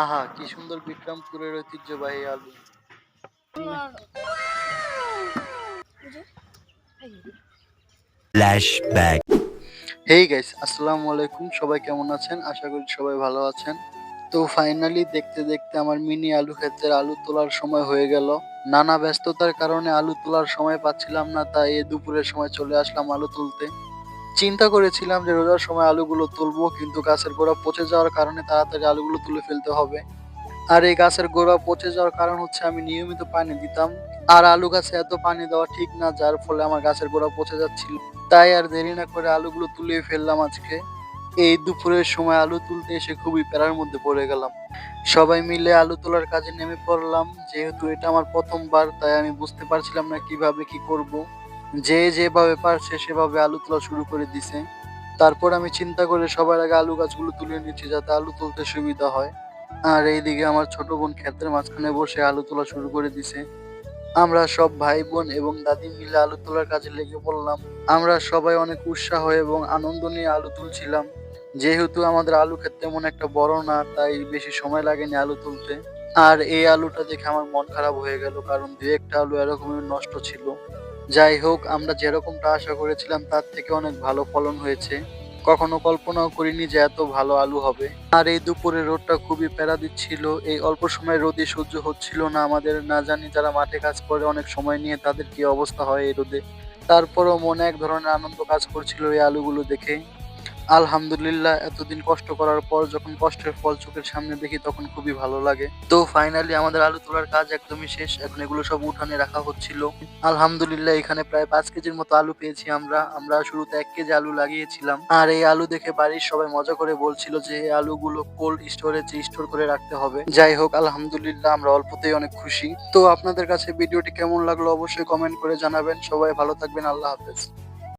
আহা কি সুন্দর বিক্রমপুরের ঐতিহ্যবাহী আলু Flashback. হেই গাইস আসসালামু আলাইকুম সবাই কেমন আছেন? আশা করি সবাই ভালো আছেন। তো ফাইনালি দেখতে দেখতে আমার মিনি আলু ক্ষেতের আলু তোলার সময় হয়ে গেল। নানা ব্যস্ততার কারণে আলু তোলার সময় পাচ্ছিলাম না তাই দুপুরের সময় চলে আসলাম আলু তুলতে। চিন্তা করেছিলাম যে রোজার সময় আলুগুলো তুলবো, কিন্তু গাছের গোড়া পচে যাওয়ার কারণে তাড়াতাড়ি আলুগুলো তুলে ফেলতে হবে। আর এই গাছের গোড়া পচে যাওয়ার কারণ হচ্ছে আমি নিয়মিত পানি দিতাম। আর আলু গাছে এত পানি দেওয়া ঠিক না, যার ফলে আমার গাছের গোড়া পচে যাচ্ছিল। তাই আর দেরি না করে আলুগুলো তুলে ফেললাম আজকে। এই দুপুরের সময় আলু তুলতে এসে খুবই প্যারার মধ্যে পড়ে গেলাম। সবাই মিলে আলু তোলার কাজে নেমে পড়লাম। যেহেতু এটা আমার প্রথমবার, তাই আমি বুঝতে পারছিলাম না কীভাবে কি করব। যে যেভাবে পারছে সেভাবে আলু তোলা শুরু করে দিছে। তারপর আমি চিন্তা করে সবার আগে আলু গাছগুলো তুলে নিচ্ছি যাতে আলু তুলতে সুবিধা হয়। আর এইদিকে আমার ছোট বোন ক্ষেতের মাঝখানে বসে আলু তোলা শুরু করে দিছে। আমরা সব ভাই বোন এবং দাদি মিলে আলু তোলার কাজে লেগে পড়লাম। আমরা সবাই অনেক উৎসাহ এবং আনন্দ নিয়ে আলু তুলছিলাম। যেহেতু আমাদের আলু ক্ষেত তেমন একটা বড় না, তাই বেশি সময় লাগেনি আলু তুলতে। আর এই আলুটা দেখে আমার মন খারাপ হয়ে গেল, কারণ দু একটা আলু এরকমই নষ্ট ছিল। যাই হোক, আমরা যেরকমটা আশা করেছিলাম, তার থেকে অনেক ভালো ফলন হয়েছে। কখনো কল্পনাও করিনি যে এত ভালো আলু হবে। আর এই দুপুরে রোদটা খুবই প্যারা দিচ্ছিল। এই অল্প সময় রোদে সহ্য হচ্ছিল না। আমাদের না জানি যারা মাঠে কাজ করে, অনেক সময় নিয়ে তাদের কি অবস্থা হয় এই রোদে। তারপরও মনে এক ধরনের আনন্দ কাজ করছিল এই আলুগুলো দেখে। আলহামদুলিল্লাহ, এতদিন কষ্ট করার পর যখন কষ্টের ফল চোখের সামনে দেখি তখন খুবই ভালো লাগে। তো ফাইনালি আমাদের আলু তোলার কাজ একদমই শেষ, এখন এগুলো সব উঠানে রাখা হচ্ছিল। আলহামদুলিল্লাহ, এখানে প্রায় পাঁচ কেজির মতো আলু পেয়েছি আমরা। আমরা শুরুতে এক কেজি আলু লাগিয়েছিলাম। আর এই আলু দেখে বাড়ির সবাই মজা করে বলছিল যে, এই আলুগুলো কোল্ড স্টোরেজে স্টোর করে রাখতে হবে। যাই হোক, আলহামদুলিল্লাহ, আমরা অল্পতেই অনেক খুশি। তো আপনাদের কাছে ভিডিওটি কেমন লাগল অবশ্যই কমেন্ট করে জানাবেন। সবাই ভালো থাকবেন, আল্লাহ হাফেজ।